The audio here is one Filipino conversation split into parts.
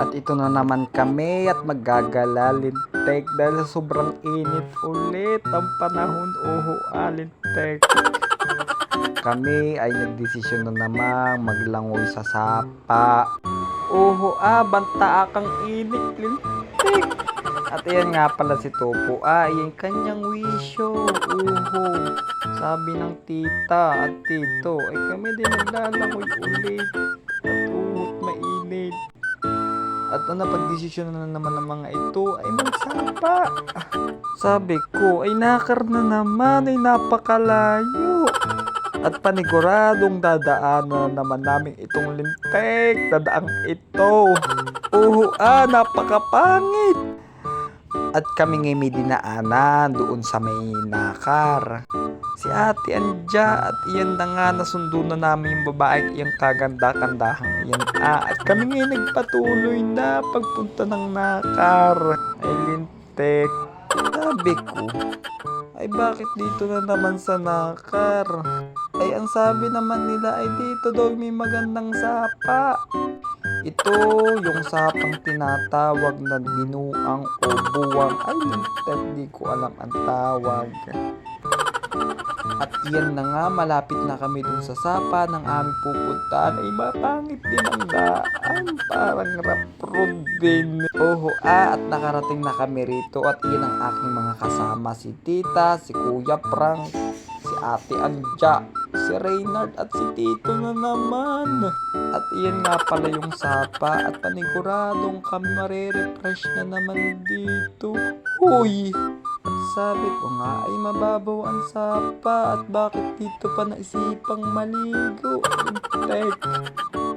At ito na naman kami at magagalalinteg dahil sobrang init ulit ang panahon. Oho, alinteg. Kami ay nagdesisyon na namang maglangoy sa sapa. Oho, ah, banta kang init, lintik. At ayan nga pala si Topo, ah, yung kanyang wisyo. Oho, sabi ng tita at tito, ay kami din maglalangoy ulit. At ang napagdesisyon na naman ng mga ito ay magsapa. Ah, Sabi ko, ay nakar na naman, ay napakalayo. At paniguradong dadaanan naman namin itong lintek, dadaang ito. Uhu, ah, napakapangit. At kami ngay may dinaanan doon sa may nakar. Si ate Anja at iyan na nga nasundo na namin yung babae iyang kaganda-kandahang iyan. Ah, at kami ngay nagpatuloy na pagpunta ng nakar. Ay lintek. Sabi ko, ay bakit dito na naman sa nakar? Ay ang sabi naman nila ay dito daw may magandang sapa. Ito yung sapang tinatawag na dinuang o buwang. Ay, lintek, di ko alam ang tawag. At iyan na nga, malapit na kami dun sa sapa ng aming pupuntahan. Ay, mapangit din ang daan. Parang road din. Oho, ah, at nakarating na kami rito. At iyan ang aking mga kasama. Si Tita, si Kuya Frank, si Ate Anja, si Reynard at si Tito na naman. At iyan nga pala yung sapa at paniguradong kami marerefresh na naman dito. Uy! At sabi ko nga ay mababaw ang sapa at bakit dito pa naisipang maligo? Tek.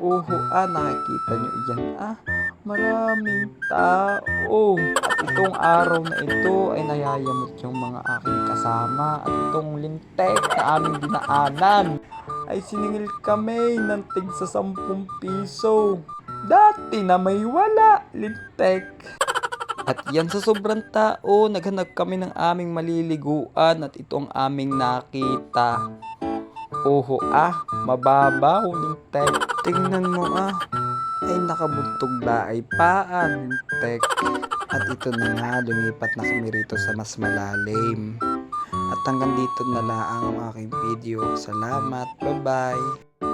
Oho ah, nakikita nyo iyan ah. Maraming tao. At itong araw na ito ay nayayamot yung mga aking kasama at itong lintek na aming dinaanan ay siningil kami ng tig sa 10 piso. Dati na may wala, lintek. At yan sa sobrang tao, naghanap kami ng aming maliliguan at ito ang aming nakita. Oho ah, mababaw, lintek. Tingnan mo ah, ay nakabugtog na ay paan, lintek. At ito na nga, lumipat na kami rito sa mas malalim. At hanggang dito na lang ang aking video. Salamat, bye-bye.